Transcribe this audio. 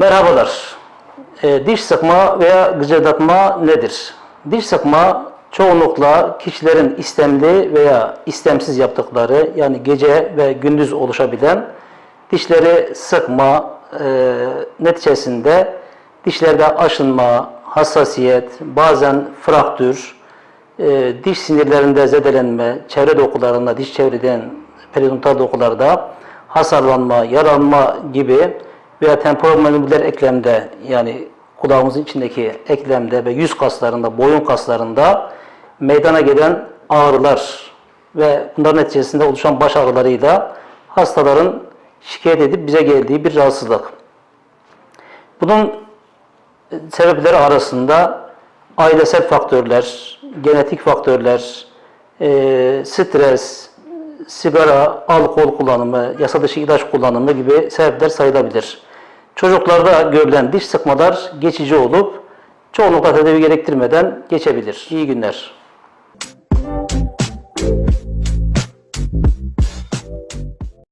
Merhabalar. E, diş sıkma veya gıcırdatma nedir? Diş sıkma çoğunlukla kişilerin istemli veya istemsiz yaptıkları yani gece ve gündüz oluşabilen dişleri sıkma e, neticesinde dişlerde aşınma, hassasiyet, bazen fraktür, e, diş sinirlerinde zedelenme, çevre dokularında, diş çevreden periodontal dokularda hasarlanma, yaralanma gibi veya temporomandibüler eklemde yani kulağımızın içindeki eklemde ve yüz kaslarında, boyun kaslarında meydana gelen ağrılar ve bunların neticesinde oluşan baş ağrılarıyla hastaların şikayet edip bize geldiği bir rahatsızlık. Bunun sebepleri arasında ailesel faktörler, genetik faktörler, e, stres, sigara, alkol kullanımı, yasa dışı ilaç kullanımı gibi sebepler sayılabilir. Çocuklarda görülen diş sıkmalar geçici olup çoğunlukla tedavi gerektirmeden geçebilir. İyi günler.